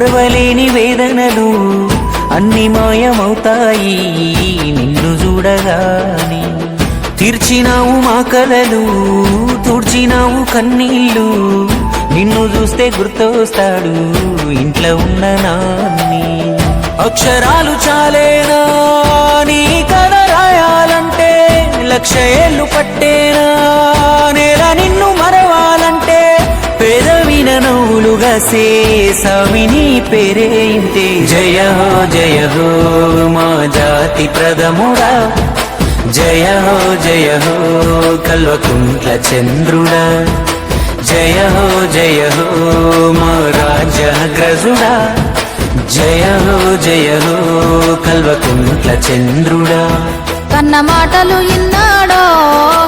మరవలేని వేదనలు అన్ని మాయమవుతాయి నిన్ను చూడగాని తీర్చినావు మా కలలు తుడిచినావు కన్నీళ్ళు నిన్ను చూస్తే గుర్తొస్తాడు ఇంట్లో ఉన్న నాన్ని. అక్షరాలు చాలేనా? నీ కథ రాయాలంటే లక్ష ఏళ్ళు పట్టేనా? సేసామిని పేరే జయ హో జయ హో మా జాతి ప్రథముడా జయ హో జయ హో కల్వకుంట్ల చంద్రుడా జయ హో జయ హో మా రాజగ్రజుడా జయ హో జయ హో కల్వకుంట్ల చంద్రుడా కన్న మాటలు ఇన్నాడో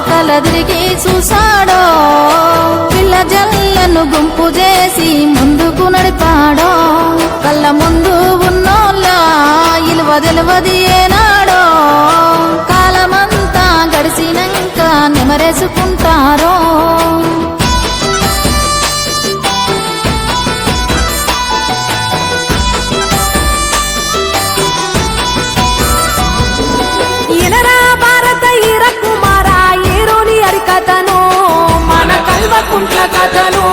కలదిరిగి చూసాడో పిల్ల జల్లను గుంపు చేసి ముందుకు నడిపాడో కళ్ళ ముందు ఉన్నోళ్ళ ఇలువ తెలువది ఏనాడో. కాలమంతా గడిచినాక నిమరేసుకుంటారో. ఇనరా భారత కథను.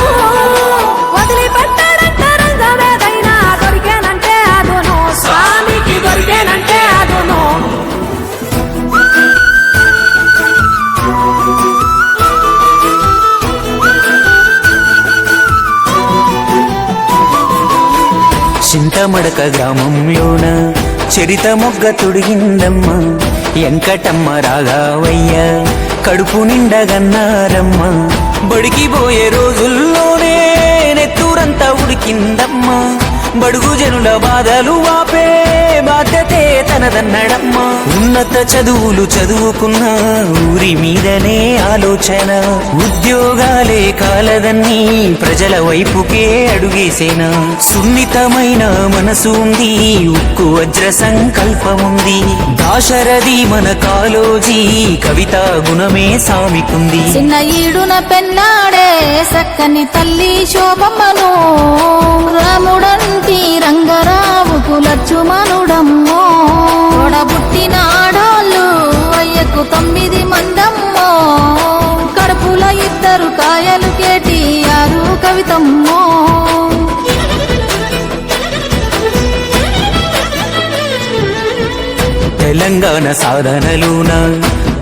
మడక గ్రామంలోన చరిత మొగ్గ తుడిగిందమ్మ. ఎంకటమ్మ రాగావయ్య కడుపు నిండగన్నారమ్మ బడికి పోయే రోజుల్లోనే నెత్తూరంతా ఉడికిందమ్మా. బడుగు జనుల బాధలు వాపే బాధ్యతే తనదన్నడమ్మ. ఉన్నత చదువులు చదువుకున్న ఊరి మీదనే ఆలోచన. ఉద్యోగాలే కాలదన్నీ ప్రజల వైపుకే అడుగేసేనా. సున్నితమైన మనసు ఉంది ఉక్కు వజ్ర సంకల్పముంది. దాశరథి మన కాలోజీ కవిత గుణమే సామికుంది. చిన్న ఈడున పెన్నాడే సక్కని తల్లి శోభమ్మను రాముడంటి రంగరావుకు లచ్చుమనుడమ్మో తోడబుట్టిన ఆడోళ్ళు అయ్యకు తొమ్మిది మందమ్మో. కడుపుల ఇద్దరు కాయలు కేటి ఆరు కవితమ్మో. తెలంగాణ సాధనలున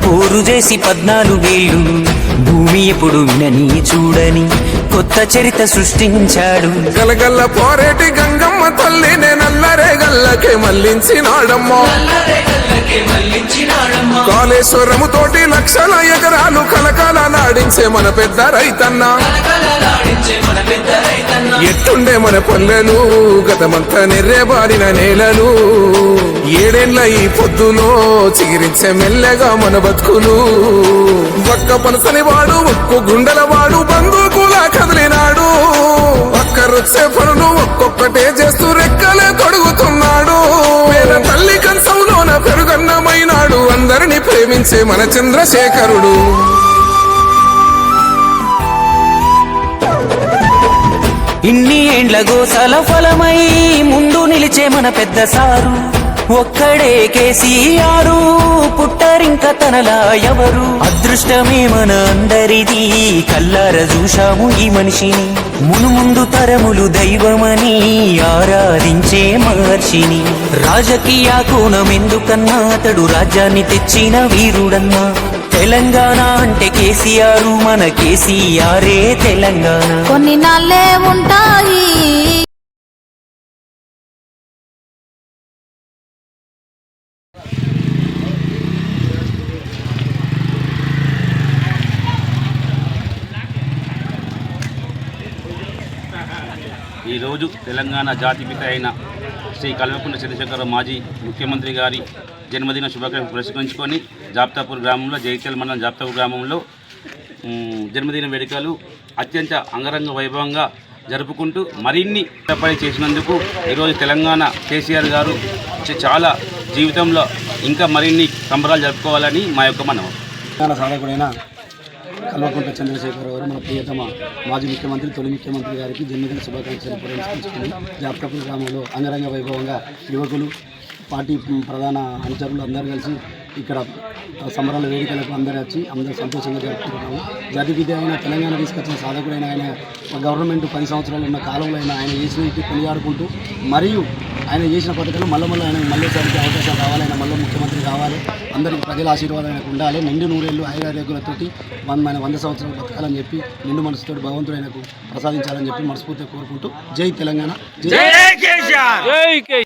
పోరు చేసి పద్నాలుగేళ్ళు. భూమి ఎప్పుడు వినని చూడని కొత్త చరిత సృష్టించాడు. గలగల్ల పోరేటి గంగమ్మ తల్లి నేనల్లరే గల్లకే మళ్ళించినాడమ్మో కాళేశ్వరము తోటి లక్షల ఎకరాలు కలకాల నాడించే మన పెద్ద రైతన్న. ఎట్టుండే మన పల్లెలు గతమంతా నెర్రేబారిన నేలలు. ఏడేళ్ళ ఈ పొద్దులో చిగిరించే మెల్లగా మన బతుకులు. ఒక్క పనసని వాడు ఒక్కు గుండెల వాడు కదిలినాడు ఒక్కరొచ్చే పనులు ఒక్కొక్కటే చేస్తూ రెక్కలే తొడుగుతున్నాడు పేద తల్లి కంచంలోన పెరుగన్నమైనాడు. అందరిని ప్రేమించే మన చంద్రశేఖరుడు. ఇన్ని ఏండ్ల గోసల ఫలమై ముందు నిలిచే మన పెద్ద సారు. ఒక్కడే కేసీఆరు పుట్టరింక తనలా ఎవరు? అదృష్టమే మన అందరిది కల్లార చూశాము ఈ మనిషిని. మునుముందు తరములు దైవమని ఆరాధించే మహర్షిని. రాజకీయ కోణం ఎందుకన్నా అతడు రాజ్యాన్ని తెచ్చిన వీరుడన్నా. తెలంగాణ అంటే కేసీఆర్ మన కేసీఆరే తెలంగాణ. కొన్ని నాళ్ళే ఉంటాయి ఈరోజు తెలంగాణ జాతిపిత అయిన శ్రీ కల్వకుంట్ల చంద్రశేఖర మాజీ ముఖ్యమంత్రి గారి జన్మదిన శుభాకాంక్షలు పురస్కరించుకొని జాప్తాపూర్ గ్రామంలో జైత్యాల మండలం జాప్తాపూర్ గ్రామంలో జన్మదిన వేడుకలు అత్యంత అంగరంగ వైభవంగా జరుపుకుంటూ మరిన్ని పని చేసినందుకు ఈరోజు తెలంగాణ కేసీఆర్ గారు చాలా జీవితంలో ఇంకా మరిన్ని సంబరాలు జరుపుకోవాలని మా యొక్క మనవం. తెలంగాణ సాధకుడైన కల్వకుంట్ల చంద్రశేఖర్ గారు మన ప్రియతమ మాజీ ముఖ్యమంత్రి తొలి ముఖ్యమంత్రి గారికి జన్మదిన శుభాకాంక్షలు పురస్కరించుకుని జాప్కపూర్ గ్రామంలో అంగరంగ వైభవంగా యువకులు పార్టీ ప్రధాన అనుచరులు అందరూ కలిసి ఇక్కడ సంబరాల వేదికలకు అందరూ వచ్చి అందరూ సంతోషంగా జరుపుకుంటున్నాము. జాతి విద్య అయిన తెలంగాణ తీసుకొచ్చిన సాధకుడైన ఆయన గవర్నమెంట్ పది సంవత్సరాలు ఉన్న కాలంలో అయినా ఆయన చేసిన కొనియాడుకుంటూ మరియు ఆయన చేసిన పథకాలు మళ్ళీ మళ్ళీ ఆయన మళ్ళీసారికి అవకాశం కావాలి ఆయన మళ్ళీ ముఖ్యమంత్రి కావాలి. అందరికీ ప్రజల ఆశీర్వాదం ఆయనకు ఉండాలి. నిండు నూరేళ్ళు ఆయురారోగ్యాలతోటి వంద ఆయన వంద సంవత్సరాలు బతకాలని చెప్పి నిండు మనసుతోటి భగవంతుడు ఆయనకు ప్రసాదించాలని చెప్పి మనస్ఫూర్తిగా కోరుకుంటూ జై తెలంగాణ జై